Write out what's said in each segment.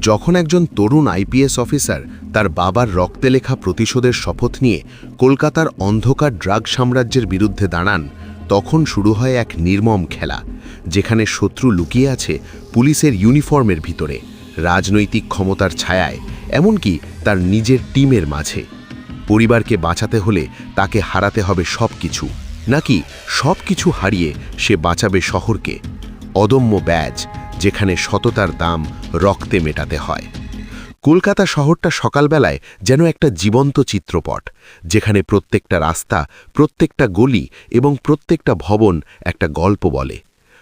যখন একজন তরুণ IPS officer তার বাবার রক্তে লেখা প্রতিশোধের শপথ নিয়ে কলকাতার অন্ধকার ড্রাগ সাম্রাজ্যের বিরুদ্ধে দাঁড়ান, তখন শুরু হয় এক নির্মম খেলা, যেখানে শত্রু লুকিয়ে আছে পুলিশের ইউনিফর্মের ভিতরে, রাজনৈতিক ক্ষমতার ছায়ায়, এমনকি তার নিজের টিমের মাঝে। পরিবারকে বাঁচাতে হলে তাকে হারাতে হবে সব কিছু নাকি সব কিছু হারিয়ে সে বাঁচাবে শহরকে। অদম্য ব্যাজ যেখানে সততার দাম রক্তে মেটাতে হয়। কলকাতা শহরটা সকালবেলায় যেন একটা জীবন্ত চিত্রপট, যেখানে প্রত্যেকটা রাস্তা, প্রত্যেকটা গলি এবং প্রত্যেকটা ভবন একটা গল্প বলে।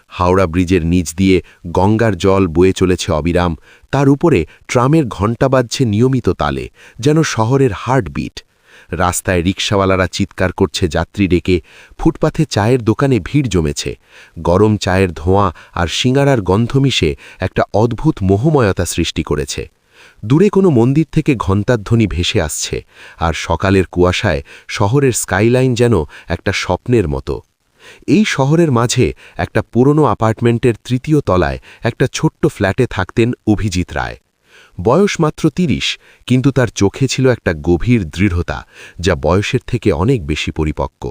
হাওড়া ব্রিজের নিচ দিয়ে গঙ্গার জল বয়ে চলেছে অবিরাম, তার উপরে ট্রামের ঘণ্টা বাজছে নিয়মিত তালে, যেন শহরের হার্টবিট। রাস্তায় রিকশাওয়ালারা চিৎকার করছে, যাত্রী ডেকে। ফুটপাথে চায়ের দোকানে ভিড় জমেছে। গরম চায়ের ধোঁয়া আর সিঙ্গারার গন্ধ মিশে একটা অদ্ভুত মোহময়তা সৃষ্টি করেছে। দূরে কোনো মন্দির থেকে ঘণ্টাধ্বনি ভেসে আসছে আর সকালের কুয়াশায় শহরের স্কাইলাইন যেন একটা স্বপ্নের মতো। এই শহরের মাঝে একটা পুরনো অ্যাপার্টমেন্টের তৃতীয় তলায় একটা ছোট্ট ফ্ল্যাটে থাকতেন অভিজিৎ রায়। বয়স মাত্র তিরিশ, কিন্তু তার চোখে ছিল একটা গভীর দৃঢ়তা, যা বয়সের থেকে অনেক বেশি পরিপক্ক।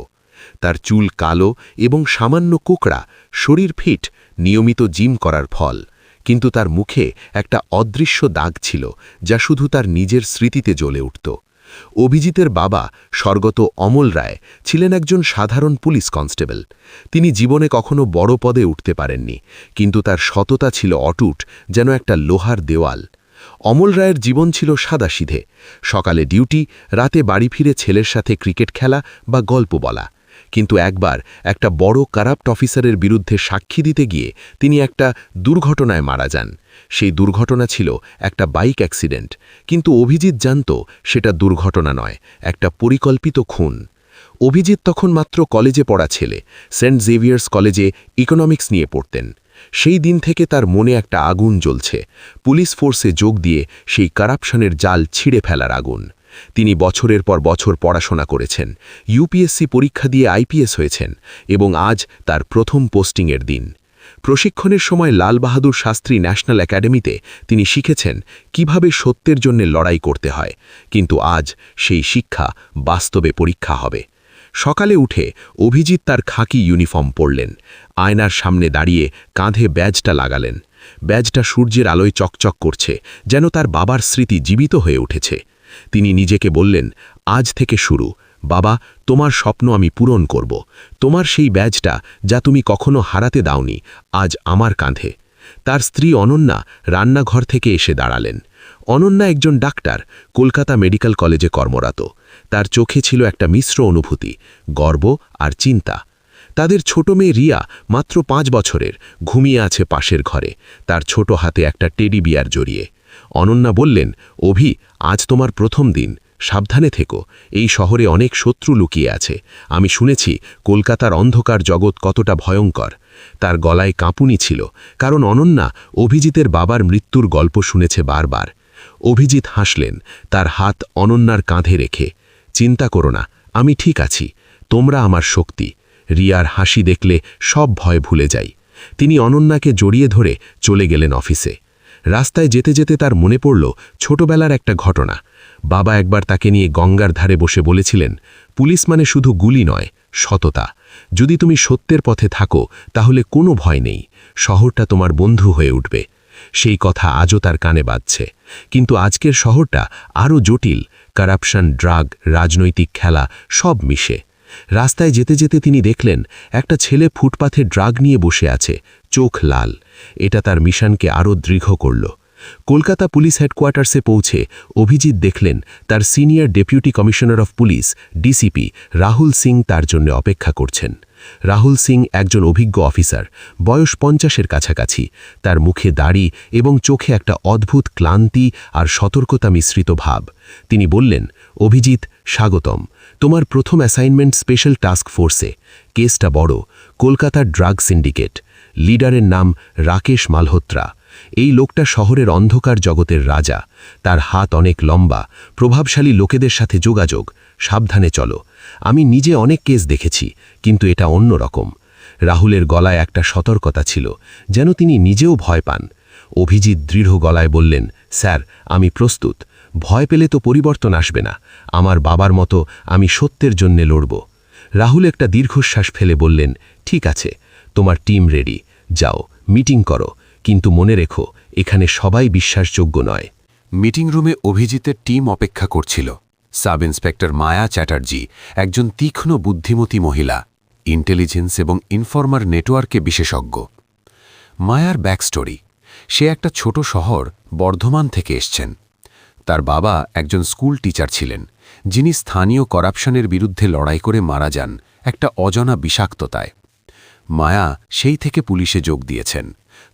তার চুল কালো এবং সামান্য কুকড়া, শরীর ফিট, নিয়মিত জিম করার ফল। কিন্তু তার মুখে একটা অদৃশ্য দাগ ছিল, যা শুধু তার নিজের স্মৃতিতে জ্বলে উঠত। অভিজিতের বাবা স্বর্গত অমল রায় ছিলেন একজন সাধারণ পুলিশ কনস্টেবল। তিনি জীবনে কখনো বড় পদে উঠতে পারেননি, কিন্তু তার সততা ছিল অটুট, যেন একটা লোহার দেওয়াল। অমল রায়ের জীবন ছিল সাদাসিধে। সকালে ডিউটি, রাতে বাড়ি ফিরে ছেলের সাথে ক্রিকেট খেলা বা গল্প বলা। কিন্তু একবার একটা বড় কারাপ্ট অফিসারের বিরুদ্ধে সাক্ষী দিতে গিয়ে তিনি একটা দুর্ঘটনায় মারা যান। সেই দুর্ঘটনা ছিল একটা বাইক অ্যাক্সিডেন্ট। কিন্তু অভিজিৎ জানত সেটা দুর্ঘটনা নয়, একটা পরিকল্পিত খুন। অভিজিৎ তখন মাত্র কলেজে পড়া ছেলে, সেন্ট জেভিয়ার্স কলেজে ইকোনমিক্স নিয়ে পড়তেন। সেই দিন থেকে তার মনে একটা আগুন জ্বলছে। পুলিশ ফোর্সে যোগ দিয়ে সেই কারাপশনের জাল ছিঁড়ে ফেলার আগুন। তিনি বছরের পর বছর পড়াশোনা করেছেন, ইউপিএসসি পরীক্ষা দিয়ে আইপিএস হয়েছেন এবং আজ তার প্রথম পোস্টিংয়ের দিন। প্রশিক্ষণের সময় লাল বাহাদুর শাস্ত্রী ন্যাশনাল একাডেমিতে তিনি শিখেছেন কীভাবে সত্যের জন্য লড়াই করতে হয়, কিন্তু আজ সেই শিক্ষা বাস্তবে পরীক্ষা হবে। সকালে উঠে অভিজিৎ তার খাকি ইউনিফর্ম পরলেন। আয়নার সামনে দাঁড়িয়ে কাঁধে ব্যাজটা লাগালেন। ব্যাজটা সূর্যের আলোয় চকচক করছে, যেন তার বাবার স্মৃতি জীবিত হয়ে উঠেছে। তিনি নিজেকে বললেন, আজ থেকে শুরু। বাবা, তোমার স্বপ্ন আমি পূরণ করব। তোমার সেই ব্যাজটা যা তুমি কখনো হারাতে দাওনি, আজ আমার কাঁধে। তার স্ত্রী অনন্যা রান্নাঘর থেকে এসে দাঁড়ালেন। অনন্যা একজন ডাক্তার, কলকাতা মেডিকেল কলেজে কর্মরত। তার চোখে ছিল একটা মিশ্র অনুভূতি, গর্ব আর চিন্তা। তাদের ছোট মেয়ে রিয়া মাত্র পাঁচ বছরের, ঘুমিয়ে আছে পাশের ঘরে, তার ছোট হাতে একটা টেডি বিয়ার জড়িয়ে। অনন্যা বললেন, অভি, আজ তোমার প্রথম দিন, সাবধানে থেকো, এই শহরে অনেক শত্রু লুকিয়ে আছে। আমি শুনেছি, কলকাতার অন্ধকার জগৎ কতটা ভয়ঙ্কর। তার গলায় কাঁপুনি ছিল, কারণ অনন্যা অভিজিতের বাবার মৃত্যুর গল্প শুনেছে বারবার। অভিজিৎ হাসলেন, তার হাত অনন্যার কাঁধে রেখে চিন্তা করো না, আমি ঠিক আছি, তোমরা আমার শক্তি। রিয়ার হাসি দেখলে সব ভয় ভুলে যাই। তিনি অনন্যাকে জড়িয়ে ধরে চলে গেলেন অফিসে। রাস্তায় যেতে যেতে তার মনে পড়ল ছোটবেলার একটা ঘটনা। বাবা একবার তাকে নিয়ে গঙ্গার ধারে বসে বলেছিলেন, পুলিশ মানে শুধু গুলি নয়, সততা। যদি তুমি সত্যের পথে থাকো, তাহলে কোনো ভয় নেই, শহরটা তোমার বন্ধু হয়ে উঠবে। সেই কথা আজও তার কানে বাজছে। কিন্তু আজকের শহরটা আরও জটিল কারাপশন ড্রাগ রাজনৈতিক খেলা, সব মিশে। রাস্তায় যেতে যেতে তিনি দেখলেন, একটা ছেলে ফুটপাথে ড্রাগ নিয়ে বসে আছে, চোখ লাল। এটা তার মিশনকে আরও দৃঢ় করল। কলকাতা পুলিশ হেডকোয়ার্টার্সে পৌঁছে অভিজিৎ দেখলেন, তার senior deputy commissioner of police, DCP, Rahul Singh তার জন্য অপেক্ষা করছেন। রাহুল সিং একজন অভিজ্ঞ অফিসার, বয়স পঞ্চাশের কাছাকাছি। তার মুখে দাড়ি এবং চোখে একটা অদ্ভুত ক্লান্তি আর সতর্কতা মিশ্রিত ভাব। তিনি বললেন, অভিজিৎ, স্বাগতম। তোমার প্রথম অ্যাসাইনমেন্ট স্পেশাল টাস্ক ফোর্সে। কেসটা বড়। কলকাতার ড্রাগ সিন্ডিকেট। লিডারের নাম রাকেশ মালহোত্রা। এই লোকটা শহরের অন্ধকার জগতের রাজা। তার হাত অনেক লম্বা, প্রভাবশালী লোকেদের সাথে যোগাযোগ, সাবধানে চলো। আমি নিজে অনেক কেস দেখেছি, কিন্তু এটা অন্য রকম। রাহুলের গলায় একটা সতর্কতা ছিল, যেন তিনি নিজেও ভয় পান। অভিজিৎ দৃঢ় গলায় বললেন, স্যার, আমি প্রস্তুত। ভয় পেলে তো পরিবর্তন আসবে না। আমার বাবার মতো আমি সত্যের জন্যে লড়ব। রাহুল একটা দীর্ঘশ্বাস ফেলে বললেন, ঠিক আছে, তোমার টিম রেডি। যাও, মিটিং করো। কিন্তু মনে রেখো, এখানে সবাই বিশ্বাসযোগ্য নয়। মিটিং রুমে অভিজিতের টিম অপেক্ষা করছিল। সাব ইন্সপেক্টর মায়া চ্যাটার্জি, একজন তীক্ষ্ণ বুদ্ধিমতী মহিলা, ইন্টেলিজেন্স এবং ইনফরমার নেটওয়ার্কে বিশেষজ্ঞ। মায়ার ব্যাকস্টোরি, সে একটা ছোট শহর, বর্ধমান থেকে এসছেন। তার বাবা একজন স্কুল টিচার ছিলেন, যিনি স্থানীয় করাপশনের বিরুদ্ধে লড়াই করে মারা যান, একটা অজানা বিষাক্ততায়। মায়া সেই থেকে পুলিশে যোগ দিয়েছেন।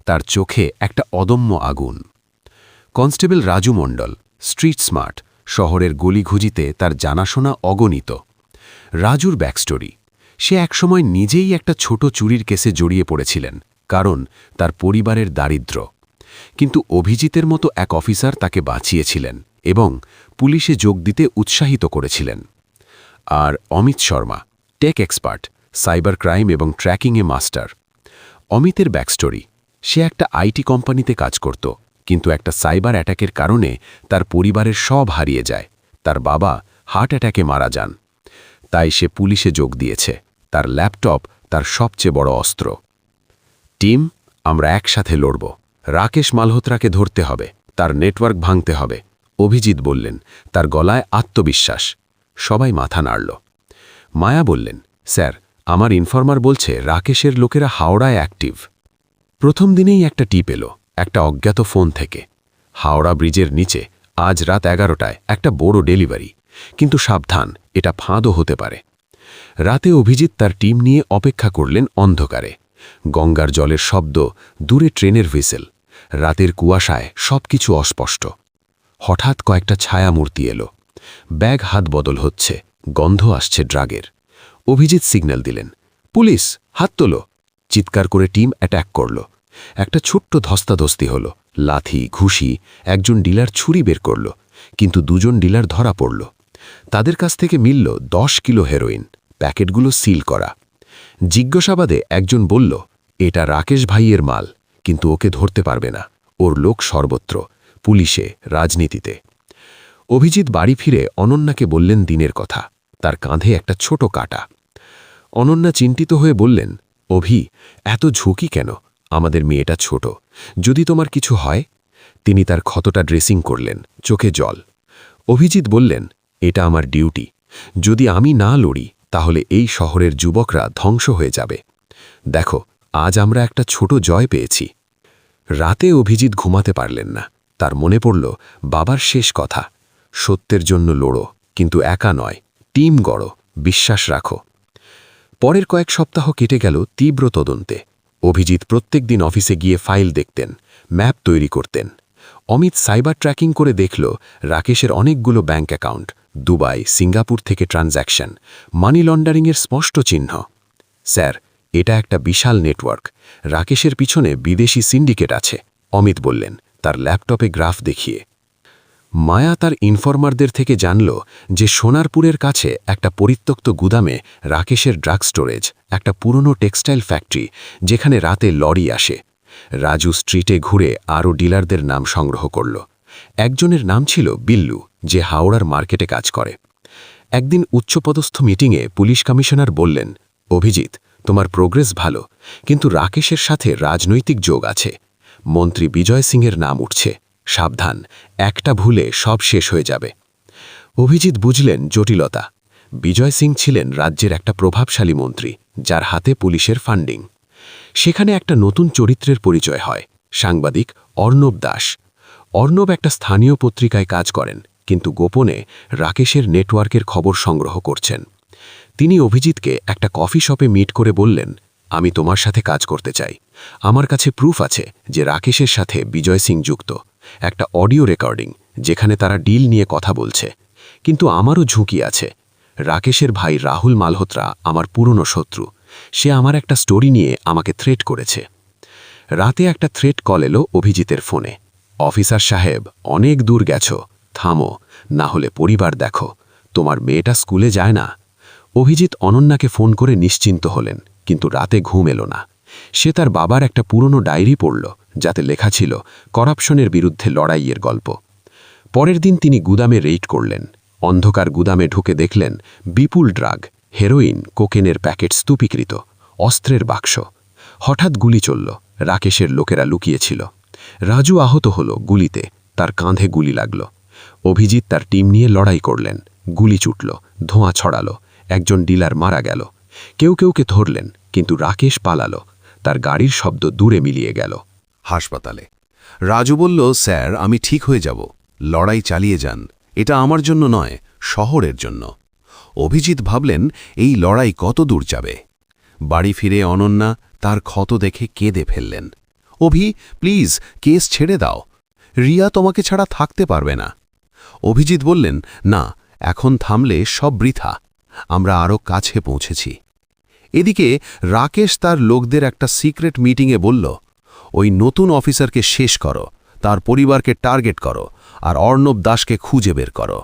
তার চোখে একটা অদম্য আগুন। Constable Raju Mondal, street smart, শহরের গলিঘুজিতে তার জানাশোনা অগণিত। রাজুর ব্যাকস্টোরি, সে একসময় নিজেই একটা ছোট চুরির কেসে জড়িয়ে পড়েছিলেন, কারণ তার পরিবারের দারিদ্র্য কিন্তু অভিজিতের মতো এক অফিসার তাকে বাঁচিয়েছিলেন এবং পুলিশে যোগ দিতে উৎসাহিত করেছিলেন। আর Amit Sharma, tech expert, cyber crime এবং ট্র্যাকিংয়ে মাস্টার। অমিতের ব্যাকস্টোরি সে একটা আইটি কোম্পানিতে কাজ করত, কিন্তু একটা সাইবার অ্যাটাকের কারণে তার পরিবারের সব হারিয়ে যায়। তার বাবা হার্ট অ্যাটাকে মারা যান। তাই সে পুলিশে যোগ দিয়েছে। তার ল্যাপটপ তার সবচেয়ে বড় অস্ত্র। টিম, আমরা একসাথে লড়ব। রাকেশ মালহোত্রাকে ধরতে হবে। তার নেটওয়ার্ক ভাঙতে হবে। অভিজিৎ বললেন, তার গলায় আত্মবিশ্বাস। সবাই মাথা নাড়ল। মায়া বললেন, স্যার, আমার ইনফর্মার বলছে রাকেশের লোকেরা হাওড়ায় অ্যাক্টিভ। প্রথম দিনেই একটা টিপ এলো, একটা অজ্ঞাত ফোন থেকে। হাওড়া ব্রিজের নিচে আজ রাত এগারোটায় একটা বড় ডেলিভারি। কিন্তু সাবধান, এটা ফাঁদও হতে পারে। রাতে অভিজিৎ তার টিম নিয়ে অপেক্ষা করলেন অন্ধকারে। গঙ্গার জলের শব্দ, দূরে ট্রেনের হুইসেল, রাতের কুয়াশায় সবকিছু অস্পষ্ট। হঠাৎ কয়েকটা ছায়ামূর্তি এলো। ব্যাগ হাত বদল হচ্ছে, গন্ধ আসছে ড্রাগের। অভিজিৎ সিগন্যাল দিলেন, পুলিশ, হাত তোলো। চিৎকার করে টিম অ্যাট্যাক করল। একটা ছোট্ট ধস্তাধস্তি হল। লাথি, ঘুষি, একজন ডিলার ছুরি বের করল, কিন্তু দুজন ডিলার ধরা পড়ল। তাদের কাছ থেকে মিলল দশ কিলো হেরোইন, প্যাকেটগুলো সিল করা। জিজ্ঞাসাবাদে একজন বলল, এটা রাকেশ ভাইয়ের মাল, কিন্তু ওকে ধরতে পারবে না। ওর লোক সর্বত্র, পুলিশে, রাজনীতিতে। অভিজিৎ বাড়ি ফিরে অনন্যাকে বললেন দিনের কথা। তার কাঁধে একটা ছোট কাটা। অনন্যা চিন্তিত হয়ে বললেন অভি, এত ঝুঁকি কেন? আমাদের মেয়েটা ছোট। যদি তোমার কিছু হয়? তিনি তার ক্ষতটা ড্রেসিং করলেন, চোখে জল। অভিজিৎ বললেন, এটা আমার ডিউটি। যদি আমি না লড়ি, তাহলে এই শহরের যুবকরা ধ্বংস হয়ে যাবে। দেখো, আজ আমরা একটা ছোট জয় পেয়েছি। রাতে অভিজিৎ ঘুমাতে পারলেন না। তার মনে পড়ল, বাবার শেষ কথা। সত্যের জন্য লড়ো, কিন্তু একা নয়। টিম গড়ো, বিশ্বাস রাখো। পরের কয়েক সপ্তাহ কেটে গেল তীব্র তদন্তে। অভিজিৎ প্রত্যেক দিন অফিসে গিয়ে ফাইল দেখতেন, ম্যাপ তৈরি করতেন। অমিত সাইবার ট্র্যাকিং করে দেখল রাকেশের অনেকগুলো ব্যাঙ্ক অ্যাকাউন্ট, দুবাই, সিঙ্গাপুর থেকে ট্রানজ্যাকশন, মানি লন্ডারিংয়ের স্পষ্ট চিহ্ন। স্যার, এটা একটা বিশাল নেটওয়ার্ক। রাকেশের পিছনে বিদেশি সিন্ডিকেট আছে, অমিত বললেন, তার ল্যাপটপে গ্রাফ দেখিয়ে। মায়া তার ইনফরমারদের থেকে জানল যে সোনারপুরের কাছে একটা পরিত্যক্ত গুদামে রাকেশের ড্রাগ স্টোরেজ, একটা পুরনো টেক্সটাইল ফ্যাক্টরি, যেখানে রাতে লরি আসে। রাজু স্ট্রিটে ঘুরে আরও ডিলারদের নাম সংগ্রহ করল। একজনের নাম ছিল বিল্লু, যে হাওড়ার মার্কেটে কাজ করে। একদিন উচ্চপদস্থ মিটিংয়ে পুলিশ কমিশনার বললেন, অভিজিৎ, তোমার প্রোগ্রেস ভালো, কিন্তু রাকেশের সাথে রাজনৈতিক যোগ আছে। মন্ত্রী বিজয় সিংয়ের নাম উঠছে। সাবধান, একটা ভুলে সব শেষ হয়ে যাবে। অভিজিৎ বুঝলেন জটিলতা। বিজয় সিং ছিলেন রাজ্যের একটা প্রভাবশালী মন্ত্রী, যার হাতে পুলিশের ফান্ডিং। সেখানে একটা নতুন চরিত্রের পরিচয় হয়, সাংবাদিক অর্ণব দাস। অর্ণব একটা স্থানীয় পত্রিকায় কাজ করেন, কিন্তু গোপনে রাকেশের নেটওয়ার্কের খবর সংগ্রহ করছেন। তিনি অভিজিৎকে একটা কফি শপে মিট করে বললেন, আমি তোমার সাথে কাজ করতে চাই। আমার কাছে প্রুফ আছে যে রাকেশের সাথে বিজয় সিং যুক্ত। একটা অডিও রেকর্ডিং, যেখানে তারা ডিল নিয়ে কথা বলছে। কিন্তু আমারও ঝুঁকি আছে। রাকেশের ভাই রাহুল মালহোত্রা আমার পুরনো শত্রু। সে আমার একটা স্টোরি নিয়ে আমাকে থ্রেট করেছে। রাতে একটা থ্রেট কল এলো অভিজিতের ফোনে। অফিসার সাহেব, অনেক দূর গেছ। থামো, না হলে পরিবার দেখো। তোমার মেয়েটা স্কুলে যায় না? অভিজিৎ অনন্যাকে ফোন করে নিশ্চিন্ত হলেন, কিন্তু রাতে ঘুম এলো না। সে তার বাবার একটা পুরনো ডায়েরি পড়ল। যাতে লেখা ছিল করাপশনের বিরুদ্ধে লড়াইয়ের গল্প। পরের দিন তিনি গুদামে রেইড করলেন। অন্ধকার গুদামে ঢুকে দেখলেন বিপুল ড্রাগ, হেরোইন, কোকেনের প্যাকেট স্তূপীকৃত, অস্ত্রের বাক্স। হঠাৎ গুলি চলল, রাকেশের লোকেরা লুকিয়েছিল। রাজু আহত হল গুলিতে, তার কাঁধে গুলি লাগল। অভিজিৎ তার টিম নিয়ে লড়াই করলেন, গুলি চুটল ধোঁয়া ছড়ালো, একজন ডিলার মারা গেল। কেউ কেউকে ধরলেন, কিন্তু রাকেশ পালালো, তার গাড়ির শব্দ দূরে মিলিয়ে গেল। হাসপাতালে। রাজু বলল, স্যার, আমি ঠিক হয়ে যাব। লড়াই চালিয়ে যান। এটা আমার জন্য নয়, শহরের জন্য। অভিজিৎ ভাবলেন, এই লড়াই কত দূর যাবে? বাড়ি ফিরে অনন্যা তার ক্ষত দেখে কেঁদে ফেললেন। অভি, প্লিজ, কেস ছেড়ে দাও। রিয়া তোমাকে ছাড়া থাকতে পারবে না। অভিজিৎ বললেন, না, এখন থামলে সব বৃথা। আমরা আরও কাছে পৌঁছেছি। এদিকে রাকেশ তার লোকদের একটা সিক্রেট মিটিংয়ে বলল ওই নতুন অফিসারকে শেষ করো, তার পরিবারকে টার্গেট করো, আর অর্ণব দাসকে খুঁজে বের করো।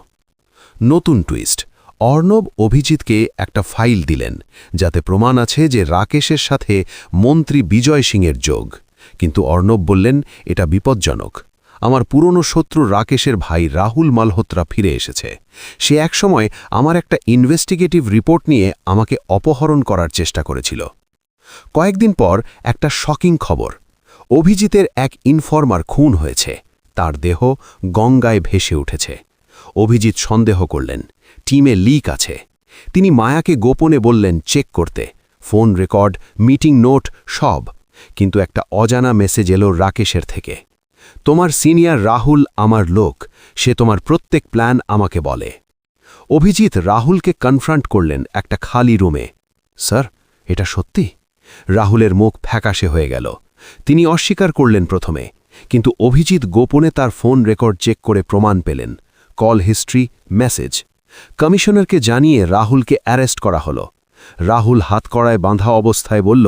নতুন টুইস্ট, অর্ণব অভিজিৎকে একটা ফাইল দিলেন, যাতে প্রমাণ আছে যে রাকেশের সাথে মন্ত্রী বিজয় সিংয়ের যোগ। কিন্তু অর্ণব বললেন, এটা বিপজ্জনক। আমার পুরনো শত্রু রাকেশের ভাই রাহুল মালহোত্রা ফিরে এসেছে। সে একসময় আমার একটা ইনভেস্টিগেটিভ রিপোর্ট নিয়ে আমাকে অপহরণ করার চেষ্টা করেছিল। কয়েকদিন পর একটা শকিং খবর অভিজিতের এক ইনফর্মার খুন হয়েছে। তার দেহ গঙ্গায় ভেসে উঠেছে। অভিজিৎ সন্দেহ করলেন, টিমে লিক আছে। তিনি মায়াকে গোপনে বললেন, চেক করতে। ফোন রেকর্ড, মিটিং নোট, সব। কিন্তু একটা অজানা মেসেজ এলো রাকেশের থেকে। তোমার সিনিয়র রাহুল আমার লোক। সে তোমার প্রত্যেক প্ল্যান আমাকে বলে। অভিজিৎ রাহুলকে কনফ্রান্ট করলেন একটা খালি রুমে। স্যার, এটা সত্যি? রাহুলের মুখ ফ্যাকাশে হয়ে গেল। তিনি অস্বীকার করলেন প্রথমে, কিন্তু অভিজিৎ গোপনে তার ফোন রেকর্ড চেক করে প্রমাণ পেলেন। Call history, message. কমিশনারকে জানিয়ে রাহুলকে অ্যারেস্ট করা হল। রাহুল হাতকড়ায় বাঁধা অবস্থায় বলল,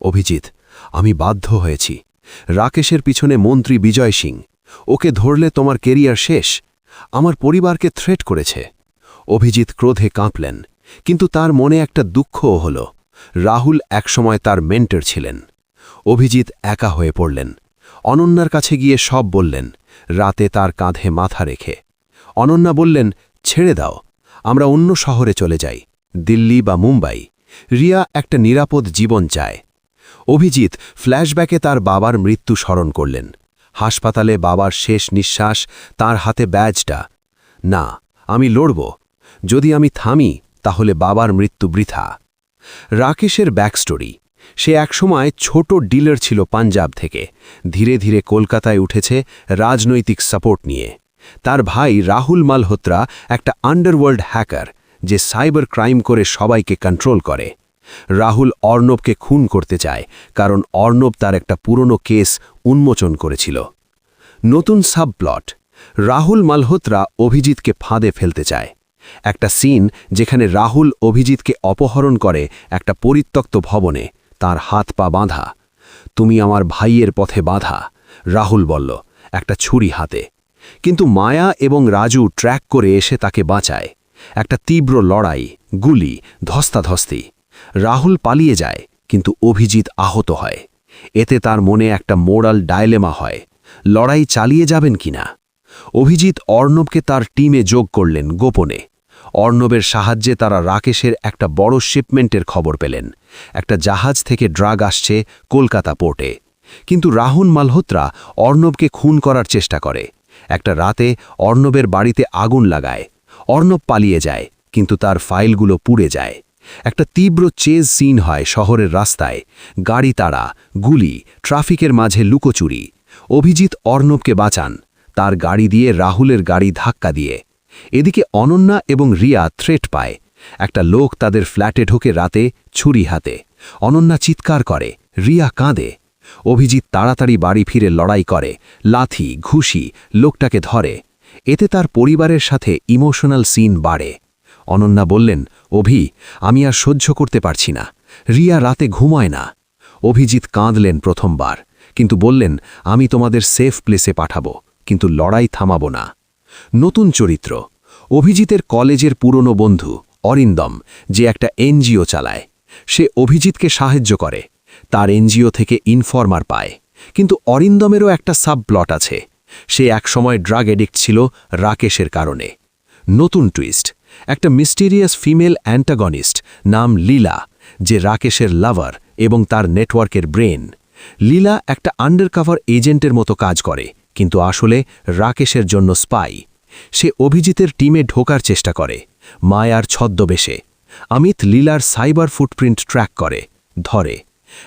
অভিজিৎ, আমি বাধ্য হয়েছি। রাকেশের পিছনে মন্ত্রী বিজয় সিং। ওকে ধরলে তোমার কেরিয়ার শেষ। আমার পরিবারকে থ্রেট করেছে। অভিজিৎ ক্রোধে কাঁপলেন, কিন্তু তার মনে একটা দুঃখও হল। রাহুল একসময় তার মেন্টর ছিলেন। অভিজিৎ একা হয়ে পড়লেন। অনন্যার কাছে গিয়ে সব বললেন, রাতে তার কাঁধে মাথা রেখে। অনন্যা বললেন, ছেড়ে দাও, আমরা অন্য শহরে চলে যাই, দিল্লি বা মুম্বাই। রিয়া একটা নিরাপদ জীবন চায়। অভিজিৎ ফ্ল্যাশব্যাকে তার বাবার মৃত্যু স্মরণ করলেন। হাসপাতালে বাবার শেষ নিঃশ্বাস তার হাতে ব্যাজটা। না, আমি লড়ব। যদি আমি থামি, তাহলে বাবার মৃত্যু বৃথা। রাকেশের ব্যাকস্টোরি সে একসময় ছোট ডিলার ছিল পাঞ্জাব থেকে। ধীরে ধীরে কলকাতায় উঠেছে রাজনৈতিক সাপোর্ট নিয়ে। তার ভাই রাহুল মালহোত্রা একটা আন্ডারওয়ার্ল্ড হ্যাকার যে সাইবার ক্রাইম করে সবাইকে কন্ট্রোল করে। রাহুল অর্ণবকে খুন করতে চায়, কারণ অর্ণব তার একটা পুরনো কেস উন্মোচন করেছিল। নতুন সাবপ্লট, রাহুল মালহোত্রা অভিজিৎকে ফাঁদে ফেলতে চায়। একটা সিন যেখানে রাহুল অভিজিৎকে অপহরণ করে একটা পরিত্যক্ত ভবনে। তার হাত পা বাঁধা। তুমি আমার ভাইয়ের পথে বাঁধা, রাহুল বলল, একটা ছুরি হাতে। কিন্তু মায়া এবং রাজু ট্র্যাক করে এসে তাকে বাঁচায়। একটা তীব্র লড়াই, গুলি, ধস্তাধস্তি। রাহুল পালিয়ে যায়, কিন্তু অভিজিৎ আহত হয়। এতে তার মনে একটা মোরাল ডায়লেমা হয়, লড়াই চালিয়ে যাবেন কিনা? অভিজিৎ অর্ণবকে তার টিমে যোগ করলেন গোপনে। অর্ণবের সাহায্যে তারা রাকেশের একটা বড় শিপমেন্টের খবর পেলেন। একটা জাহাজ থেকে ড্রাগ আসছে কলকাতা পোর্টে। কিন্তু রাহুল মালহোত্রা অর্ণবকে খুন করার চেষ্টা করে। একটা রাতে অর্ণবের বাড়িতে আগুন লাগায়। অর্ণব পালিয়ে যায়, কিন্তু তার ফাইলগুলো পুড়ে যায়। একটা তীব্র চেজ সিন হয় শহরের রাস্তায়। গাড়ি তাড়া, গুলি, ট্রাফিকের মাঝে লুকোচুরি। অভিজিৎ অর্ণবকে বাঁচান। তার গাড়ি দিয়ে রাহুলের গাড়ি ধাক্কা দিয়ে এদিকে অনন্যা এবং রিয়া থ্রেট পায়। একটা লোক তাদের ফ্ল্যাটে ঢোকে রাতে ছুরি হাতে। অনন্যা চিৎকার করে, রিয়া কাঁদে। অভিজিৎ তাড়াতাড়ি বাড়ি ফিরে লড়াই করে, লাথি, ঘুষি, লোকটাকে ধরে। এতে তার পরিবারের সাথে ইমোশনাল সিন বাড়ে। অনন্যা বললেন, অভি, আমি আর সহ্য করতে পারছি না। রিয়া রাতে ঘুমায় না। অভিজিৎ কাঁদলেন প্রথমবার, কিন্তু বললেন, আমি তোমাদের সেফ প্লেসে পাঠাবো, কিন্তু লড়াই থামাবো না। নতুন চরিত্র। অভিজিতের কলেজের পুরনো বন্ধু, অরিন্দম, যে একটা এনজিও চালায়। সে অভিজিৎকে সাহায্য করে, তার এনজিও থেকে ইনফরমার পায়। কিন্তু অরিন্দমেরও একটা সাব প্লট আছে। সে একসময় ড্রাগ এডিক্ট ছিল রাকেশের কারণে। নতুন টুইস্ট, একটা মিস্টিরিয়াস ফিমেল অ্যান্টাগনিস্ট নাম লীলা, যে রাকেশের লাভার এবং তার নেটওয়ার্কের ব্রেন। লীলা একটা আন্ডারকাভার এজেন্টের মতো কাজ করে কিন্তু আসলে রাকেশের জন্য স্পাই। সে অভিজিতের টিমে ঢোকার চেষ্টা করে, মায়ার ছদ্মবেশে। অমিত লীলার সাইবার ফুটপ্রিন্ট ট্র্যাক করে, ধরে।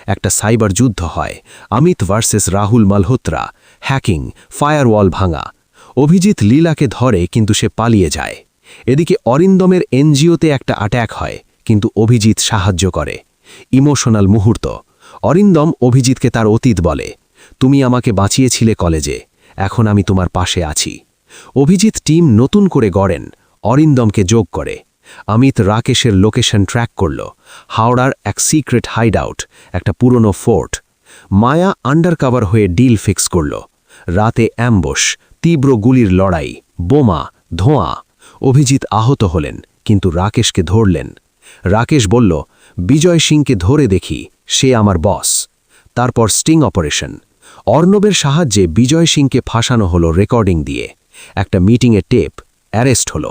একটা সাইবার যুদ্ধ হয়, Amit versus Rahul Malhotra, hacking, firewall ভাঙা। অভিজিৎ লীলাকে ধরে, কিন্তু সে পালিয়ে যায়। এদিকে অরিন্দমের এনজিওতে একটা অ্যাট্যাক হয়, কিন্তু অভিজিৎ সাহায্য করে। ইমোশনাল মুহূর্ত। অরিন্দম অভিজিৎকে তার অতীত বলে, তুমি আমাকে বাঁচিয়েছিলে কলেজে। এখন আমি তোমার পাশে আছি। অভিজিৎ টিম নতুন করে গড়েন, অরিন্দমকে যোগ করে। অমিত রাকেশের লোকেশন ট্র্যাক করল, হাওড়ার এক সিক্রেট হাইডআউট একটা পুরনো ফোর্ট। মায়া আন্ডারকাভার হয়ে ডিল ফিক্স করল, রাতে অ্যাম্বস তীব্র গুলির লড়াই, বোমা, ধোঁয়া। অভিজিৎ আহত হলেন, কিন্তু রাকেশকে ধরলেন। রাকেশ বলল, বিজয় সিংকে ধরে দেখি, সে আমার বস। তারপর স্টিং অপারেশন অর্ণবের সাহায্যে বিজয় সিংকে ফাঁসানো হলো রেকর্ডিং দিয়ে। একটা মিটিংয়ে টেপ, অ্যারেস্ট হলো।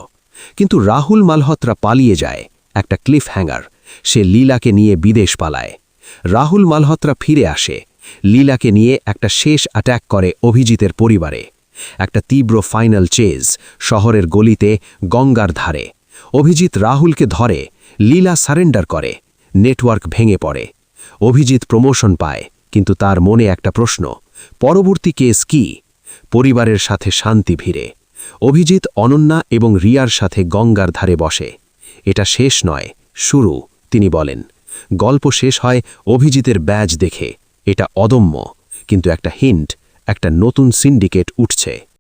কিন্তু রাহুল মালহোত্রা পালিয়ে যায় একটা ক্লিফ হ্যাঙ্গার সে লীলাকে নিয়ে বিদেশ পালায়। রাহুল মালহোত্রা ফিরে আসে। লীলাকে নিয়ে একটা শেষ অ্যাট্যাক করে অভিজিতের পরিবারে। একটা তীব্র ফাইনাল চেজ, শহরের গলিতে গঙ্গার ধারে। অভিজিৎ রাহুলকে ধরে, লীলা সারেন্ডার করে, নেটওয়ার্ক ভেঙে পড়ে। অভিজিৎ প্রমোশন পায়, কিন্তু তার মনে একটা প্রশ্ন পরবর্তী কেস কি? পরিবারের সাথে শান্তি ভিড়ে। অভিজিৎ, অনন্যা এবং রিয়ার সাথে গঙ্গার ধারে বসে। এটা শেষ নয়, শুরু, তিনি বলেন। গল্প শেষ হয় অভিজিতের ব্যাজ দেখে। এটা অদম্য, কিন্তু একটা হিন্ট, একটা নতুন সিন্ডিকেট উঠছে।